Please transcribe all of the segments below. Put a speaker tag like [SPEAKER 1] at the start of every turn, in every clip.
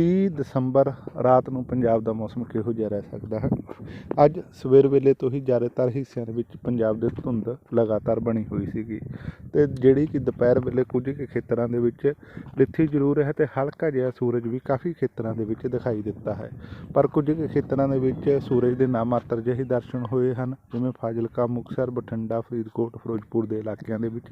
[SPEAKER 1] 30 ਦਸੰਬਰ ਰਾਤ ਨੂੰ ਪੰਜਾਬ ਦਾ ਮੌਸਮ ਕਿਹੋ ਜਿਹਾ ਰਹਿ ਸਕਦਾ ਹੈ? ਅੱਜ ਸਵੇਰ ਵੇਲੇ ਤੋਂ ਹੀ ਜ਼ਿਆਦਾਤਰ ਹਿੱਸਿਆਂ ਦੇ ਵਿੱਚ ਪੰਜਾਬ ਦੇ ਧੁੰਦ ਲਗਾਤਾਰ ਬਣੀ ਹੋਈ ਸੀਗੀ ਤੇ ਜਿਹੜੀ ਕਿ ਦੁਪਹਿਰ ਵੇਲੇ ਕੁਝ ਕੁ ਖੇਤਰਾਂ ਦੇ ਵਿੱਚ ਲਿੱਥੀ ਜ਼ਰੂਰ ਹੈ ਤੇ ਹਲਕਾ ਜਿਹਾ ਸੂਰਜ ਵੀ ਕਾਫੀ ਖੇਤਰਾਂ ਦੇ ਵਿੱਚ ਦਿਖਾਈ ਦਿੱਤਾ ਹੈ। ਪਰ ਕੁਝ ਕੁ ਖੇਤਰਾਂ ਦੇ ਵਿੱਚ ਸੂਰਜ ਦੇ ਨਾਮਾਤਰ ਜਿਹੇ ਦਰਸ਼ਨ ਹੋਏ ਹਨ, ਜਿਵੇਂ ਫਾਜ਼ਿਲਕਾ, ਮੁਕਤਸਰ, ਬਠਿੰਡਾ, ਫਰੀਦਕੋਟ, ਫਿਰੋਜ਼ਪੁਰ ਦੇ ਇਲਾਕਿਆਂ ਦੇ ਵਿੱਚ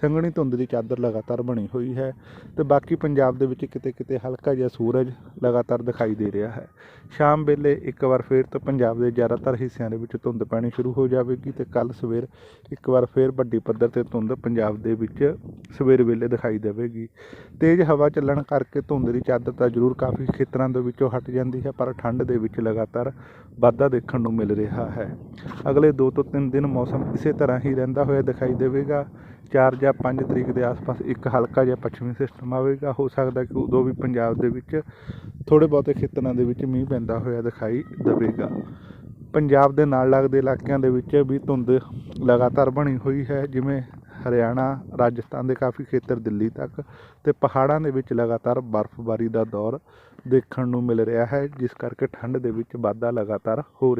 [SPEAKER 1] ਸੰਘਣੀ ਧੁੰਦ ਦੀ ਚਾਦਰ ਲਗਾਤਾਰ ਬਣੀ ਹੋਈ ਹੈ ਤੇ ਬਾਕੀ ਪੰਜਾਬ ਦੇ ਵਿੱਚ ਕਿਤੇ ਕਿਤੇ ਹਲਕਾ ਜਿਹਾ ਸੂਰਜ ਸੂਰਜ ਲਗਾਤਾਰ ਦਿਖਾਈ ਦੇ ਰਿਹਾ ਹੈ। ਸ਼ਾਮ ਵੇਲੇ ਇੱਕ ਵਾਰ ਫੇਰ ਤੋਂ ਪੰਜਾਬ ਦੇ ਜ਼ਿਆਦਾਤਰ ਹਿੱਸਿਆਂ ਦੇ ਵਿੱਚ ਧੁੰਦ ਪੈਣੀ ਸ਼ੁਰੂ ਹੋ ਜਾਵੇਗੀ ਤੇ ਕੱਲ ਸਵੇਰ ਇੱਕ ਵਾਰ ਫੇਰ ਵੱਡੀ ਪੱਧਰ ਤੇ ਧੁੰਦ ਪੰਜਾਬ ਦੇ ਵਿੱਚ ਸਵੇਰ ਵੇਲੇ ਦਿਖਾਈ ਦੇਵੇਗੀ। ਤੇਜ਼ ਹਵਾ ਚੱਲਣ ਕਰਕੇ ਧੁੰਦ ਦੀ ਚਾਦਰ ਤਾਂ ਜ਼ਰੂਰ ਕਾਫੀ ਖੇਤਰਾਂ ਦੇ ਵਿੱਚੋਂ ਹਟ ਜਾਂਦੀ ਹੈ, ਪਰ ਠੰਡ ਦੇ ਵਿੱਚ ਲਗਾਤਾਰ ਵਾਧਾ ਦੇਖਣ ਨੂੰ ਮਿਲ ਰਿਹਾ ਹੈ। ਅਗਲੇ 2 ਤੋਂ 3 ਦਿਨ ਮੌਸਮ ਇਸੇ ਤਰ੍ਹਾਂ ਹੀ ਰਹਿੰਦਾ ਹੋਇਆ ਦਿਖਾਈ ਦੇਵੇਗਾ। 4 ਜਾਂ 5 ਤਰੀਕ ਦੇ ਆਸ-ਪਾਸ ਇੱਕ ਹਲਕਾ ਜਿਹਾ ਪੱਛਮੀ ਸਿਸਟਮ ਆਵੇਗਾ। ਹੋ ਸਕਦਾ ਕਿ ਉਦੋਂ ਵੀ ਪੰਜਾਬ ਦੇ ਵਿੱਚ ਥੋੜੇ ਬਹੁਤੇ ਖੇਤਰਾਂ ਦੇ ਵਿੱਚ ਮੀਂਹ ਪੈਂਦਾ ਹੋਇਆ ਦਿਖਾਈ ਦੇਵੇਗਾ। ਪੰਜਾਬ ਦੇ ਨਾਲ ਲੱਗਦੇ ਇਲਾਕਿਆਂ ਦੇ ਵਿੱਚ ਵੀ ਧੁੰਦ ਲਗਾਤਾਰ ਬਣੀ ਹੋਈ ਹੈ, ਜਿਵੇਂ ਹਰਿਆਣਾ, ਰਾਜਸਥਾਨ ਦੇ ਕਾਫੀ ਖੇਤਰ, ਦਿੱਲੀ ਤੱਕ ਤੇ ਪਹਾੜਾਂ ਦੇ ਵਿੱਚ ਲਗਾਤਾਰ ਬਰਫ਼ਬਾਰੀ ਦਾ ਦੌਰ ਦੇਖਣ ਨੂੰ ਮਿਲ ਰਿਹਾ ਹੈ, ਜਿਸ ਕਰਕੇ ਠੰਡ ਦੇ ਵਿੱਚ ਵਾਧਾ ਲਗਾਤਾਰ ਹੋ ਰਿਹਾ